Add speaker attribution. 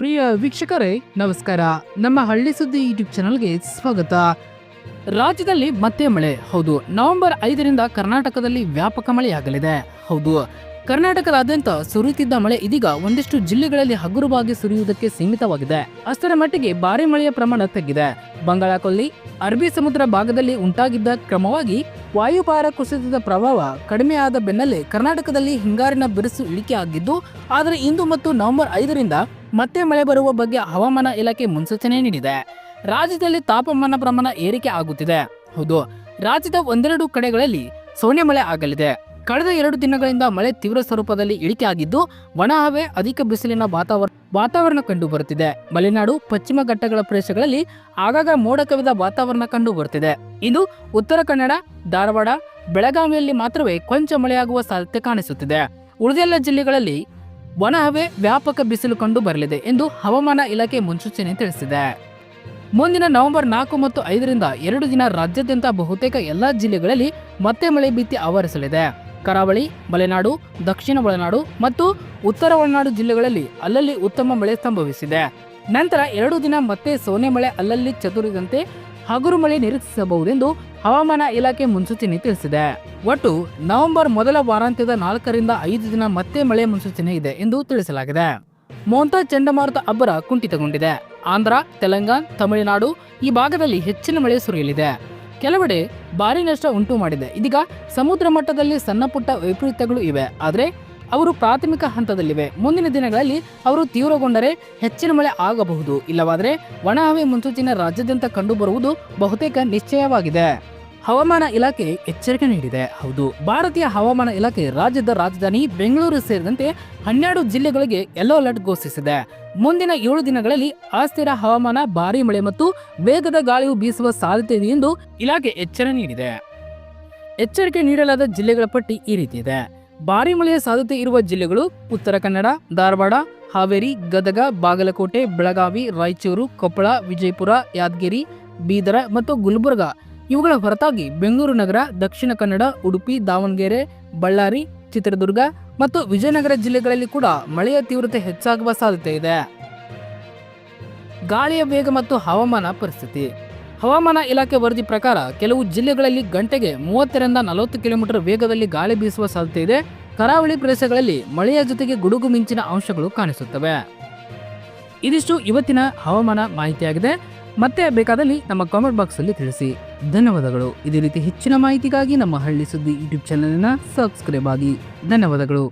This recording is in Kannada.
Speaker 1: ಪ್ರಿಯ ವೀಕ್ಷಕರೇ, ನಮಸ್ಕಾರ. ನಮ್ಮ ಹಳ್ಳಿ ಸುದ್ದಿ ಯೂಟ್ಯೂಬ್ ಚಾನಲ್ಗೆ ಸ್ವಾಗತ. ರಾಜ್ಯದಲ್ಲಿ ಮತ್ತೆ ಮಳೆ. ಹೌದು, ನವೆಂಬರ್ ಐದರಿಂದ ಕರ್ನಾಟಕದಲ್ಲಿ ವ್ಯಾಪಕ ಮಳೆಯಾಗಲಿದೆ. ಹೌದು, ಕರ್ನಾಟಕದಾದ್ಯಂತ ಸುರಿಯುತ್ತಿದ್ದ ಮಳೆ ಇದೀಗ ಒಂದಿಷ್ಟು ಜಿಲ್ಲೆಗಳಲ್ಲಿ ಹಗುರವಾಗಿ ಸುರಿಯುವುದಕ್ಕೆ ಸೀಮಿತವಾಗಿದೆ. ಅಷ್ಟರ ಮಟ್ಟಿಗೆ ಭಾರಿ ಮಳೆಯ ಪ್ರಮಾಣ ತಗ್ಗಿದೆ. ಬಂಗಾಳಕೊಲ್ಲಿ, ಅರಬ್ಬಿ ಸಮುದ್ರ ಭಾಗದಲ್ಲಿ ಉಂಟಾಗಿದ್ದ ಕ್ರಮವಾಗಿ ವಾಯುಭಾರ ಕುಸಿತದ ಪ್ರಭಾವ ಕಡಿಮೆಯಾದ ಬೆನ್ನಲ್ಲೇ ಕರ್ನಾಟಕದಲ್ಲಿ ಹಿಂಗಾರಿನ ಬಿರುಸು ಇಳಿಕೆ ಆಗಿದ್ದು ಆದರೆ ಇಂದು ಮತ್ತು ನವೆಂಬರ್ ಐದರಿಂದ ಮತ್ತೆ ಮಳೆ ಬರುವ ಬಗ್ಗೆ ಹವಾಮಾನ ಇಲಾಖೆ ಮುನ್ಸೂಚನೆ ನೀಡಿದೆ. ರಾಜ್ಯದಲ್ಲಿ ತಾಪಮಾನ ಪ್ರಮಾಣ ಏರಿಕೆ ಆಗುತ್ತಿದೆ. ಹೌದು, ರಾಜ್ಯದ ಒಂದೆರಡು ಕಡೆಗಳಲ್ಲಿ ಸೋನೆ ಮಳೆ ಆಗಲಿದೆ. ಕಳೆದ ಎರಡು ದಿನಗಳಿಂದ ಮಳೆ ತೀವ್ರ ಸ್ವರೂಪದಲ್ಲಿ ಇಳಿಕೆ ಆಗಿದ್ದು, ಒಣ ಹವೆ, ಅಧಿಕ ಬಿಸಿಲಿನ ವಾತಾವರಣ ವಾತಾವರಣ ಕಂಡು ಬರುತ್ತಿದೆ ಮಲೆನಾಡು, ಪಶ್ಚಿಮ ಘಟ್ಟಗಳ ಪ್ರದೇಶಗಳಲ್ಲಿ ಆಗಾಗ ಮೋಡ ಕವಿದ ವಾತಾವರಣ ಕಂಡು ಬರುತ್ತಿದೆ ಇದು ಉತ್ತರ ಕನ್ನಡ, ಧಾರವಾಡ, ಬೆಳಗಾವಿಯಲ್ಲಿ ಮಾತ್ರವೇ ಕೊಂಚ ಮಳೆಯಾಗುವ ಸಾಧ್ಯತೆ ಕಾಣಿಸುತ್ತಿದೆ. ಉಳಿದೆಲ್ಲ ಜಿಲ್ಲೆಗಳಲ್ಲಿ ಒಣ ಹವೆ ವ್ಯಾಪಕ ಬಿಸಿಲು ಕಂಡು ಬರಲಿದೆ ಎಂದು ಹವಾಮಾನ ಇಲಾಖೆ ಮುನ್ಸೂಚನೆ ತಿಳಿಸಿದೆ. ಮುಂದಿನ ನವೆಂಬರ್ ನಾಲ್ಕು ಮತ್ತು ಐದರಿಂದ ಎರಡು ದಿನ ರಾಜ್ಯಾದ್ಯಂತ ಬಹುತೇಕ ಎಲ್ಲಾ ಜಿಲ್ಲೆಗಳಲ್ಲಿ ಮತ್ತೆ ಮಳೆ ಭೀತಿ ಆವರಿಸಲಿದೆ. ಕರಾವಳಿ, ಮಲೆನಾಡು, ದಕ್ಷಿಣ ಒಳನಾಡು ಮತ್ತು ಉತ್ತರ ಒಳನಾಡು ಜಿಲ್ಲೆಗಳಲ್ಲಿ ಅಲ್ಲಲ್ಲಿ ಉತ್ತಮ ಮಳೆ ಸಂಭವಿಸಿದೆ. ನಂತರ ಎರಡು ದಿನ ಮತ್ತೆ ಸೋನೆ ಮಳೆ ಅಲ್ಲಲ್ಲಿ ಚದುರಿದಂತೆ ಹಗುರು ಮಳೆ ನಿರೀಕ್ಷಿಸಬಹುದೆಂದು ಹವಾಮಾನ ಇಲಾಖೆ ಮುನ್ಸೂಚನೆ ತಿಳಿಸಿದೆ. ಒಟ್ಟು ನವೆಂಬರ್ ಮೊದಲ ವಾರಾಂತ್ಯದ ನಾಲ್ಕರಿಂದ ಐದು ದಿನ ಮತ್ತೆ ಮಳೆ ಮುನ್ಸೂಚನೆ ಇದೆ ಎಂದು ತಿಳಿಸಲಾಗಿದೆ. ಮೋಂತಾ ಚಂಡಮಾರುತ ಅಬ್ಬರ ಕುಂಠಿತಗೊಂಡಿದೆ. ಆಂಧ್ರ, ತೆಲಂಗಾಣ, ತಮಿಳುನಾಡು ಈ ಭಾಗದಲ್ಲಿ ಹೆಚ್ಚಿನ ಮಳೆ ಸುರಿಯಲಿದೆ. ಕೆಲವೆಡೆ ಭಾರಿ ನಷ್ಟ ಉಂಟು ಮಾಡಿದೆ. ಇದೀಗ ಸಮುದ್ರ ಮಟ್ಟದಲ್ಲಿ ಸಣ್ಣ ಪುಟ್ಟ ವೈಪರೀತ್ಯಗಳು ಇವೆ. ಆದರೆ ಅವರು ಪ್ರಾಥಮಿಕ ಹಂತದಲ್ಲಿವೆ. ಮುಂದಿನ ದಿನಗಳಲ್ಲಿ ಅವರು ತೀವ್ರಗೊಂಡರೆ ಹೆಚ್ಚಿನ ಮಳೆ ಆಗಬಹುದು. ಇಲ್ಲವಾದರೆ ಒಣಹವೆ ಮುನ್ಸೂಚನೆ ರಾಜ್ಯಾದ್ಯಂತ ಕಂಡುಬರುವುದು ಬಹುತೇಕ ನಿಶ್ಚಯವಾಗಿದೆ. ಹವಾಮಾನ ಇಲಾಖೆ ಎಚ್ಚರಿಕೆ ನೀಡಿದೆ. ಹೌದು, ಭಾರತೀಯ ಹವಾಮಾನ ಇಲಾಖೆ ರಾಜ್ಯದ ರಾಜಧಾನಿ ಬೆಂಗಳೂರು ಸೇರಿದಂತೆ ಹನ್ನೆರಡು ಜಿಲ್ಲೆಗಳಿಗೆ ಯೆಲ್ಲೋ ಅಲರ್ಟ್ ಘೋಷಿಸಿದೆ. ಮುಂದಿನ ಏಳು ದಿನಗಳಲ್ಲಿ ಅಸ್ಥಿರ ಹವಾಮಾನ, ಭಾರೀ ಮಳೆ ಮತ್ತು ವೇಗದ ಗಾಳಿಯು ಬೀಸುವ ಸಾಧ್ಯತೆ ಇದೆ ಎಂದು ಇಲಾಖೆ ಎಚ್ಚರಿಕೆ ನೀಡಿದೆ. ಎಚ್ಚರಿಕೆ ನೀಡಲಾದ ಜಿಲ್ಲೆಗಳ ಪಟ್ಟಿ ಈ ರೀತಿ ಇದೆ. ಭಾರೀ ಮಳೆಯ ಸಾಧ್ಯತೆ ಇರುವ ಜಿಲ್ಲೆಗಳು ಉತ್ತರ ಕನ್ನಡ, ಧಾರವಾಡ, ಹಾವೇರಿ, ಗದಗ, ಬಾಗಲಕೋಟೆ, ಬೆಳಗಾವಿ, ರಾಯಚೂರು, ಕೊಪ್ಪಳ, ವಿಜಯಪುರ, ಯಾದಗಿರಿ, ಬೀದರ ಮತ್ತು ಗುಲ್ಬರ್ಗ. ಇವುಗಳ ಹೊರತಾಗಿ ಬೆಂಗಳೂರು ನಗರ, ದಕ್ಷಿಣ ಕನ್ನಡ, ಉಡುಪಿ, ದಾವಣಗೆರೆ, ಬಳ್ಳಾರಿ, ಚಿತ್ರದುರ್ಗ ಮತ್ತು ವಿಜಯನಗರ ಜಿಲ್ಲೆಗಳಲ್ಲಿ ಕೂಡ ಮಳೆಯ ತೀವ್ರತೆ ಹೆಚ್ಚಾಗುವ ಸಾಧ್ಯತೆ ಇದೆ. ಗಾಳಿಯ ವೇಗ ಮತ್ತು ಹವಾಮಾನ ಪರಿಸ್ಥಿತಿ. ಹವಾಮಾನ ಇಲಾಖೆ ವರದಿ ಪ್ರಕಾರ ಕೆಲವು ಜಿಲ್ಲೆಗಳಲ್ಲಿ ಗಂಟೆಗೆ ಮೂವತ್ತರಿಂದ ನಲವತ್ತು ಕಿಲೋಮೀಟರ್ ವೇಗದಲ್ಲಿ ಗಾಳಿ ಬೀಸುವ ಸಾಧ್ಯತೆ ಇದೆ. ಕರಾವಳಿ ಪ್ರದೇಶಗಳಲ್ಲಿ ಮಳೆಯ ಜೊತೆಗೆ ಗುಡುಗು ಮಿಂಚಿನ ಅಂಶಗಳು ಕಾಣಿಸುತ್ತವೆ. ಇದಿಷ್ಟು ಇವತ್ತಿನ ಹವಾಮಾನ ಮಾಹಿತಿಯಾಗಿದೆ. ಮತ್ತೆ ಬೇಕಾದಲ್ಲಿ ನಮ್ಮ ಕಾಮೆಂಟ್ ಬಾಕ್ಸ್ ಅಲ್ಲಿ ತಿಳಿಸಿ. ಧನ್ಯವಾದಗಳು. ಇದೇ ರೀತಿ ಹೆಚ್ಚಿನ ಮಾಹಿತಿಗಾಗಿ ನಮ್ಮ ಹಳ್ಳಿ ಸುದ್ದಿ ಯೂಟ್ಯೂಬ್ ಚಾನೆಲ್ನ ಸಬ್ಸ್ಕ್ರೈಬ್ ಆಗಿ. ಧನ್ಯವಾದಗಳು.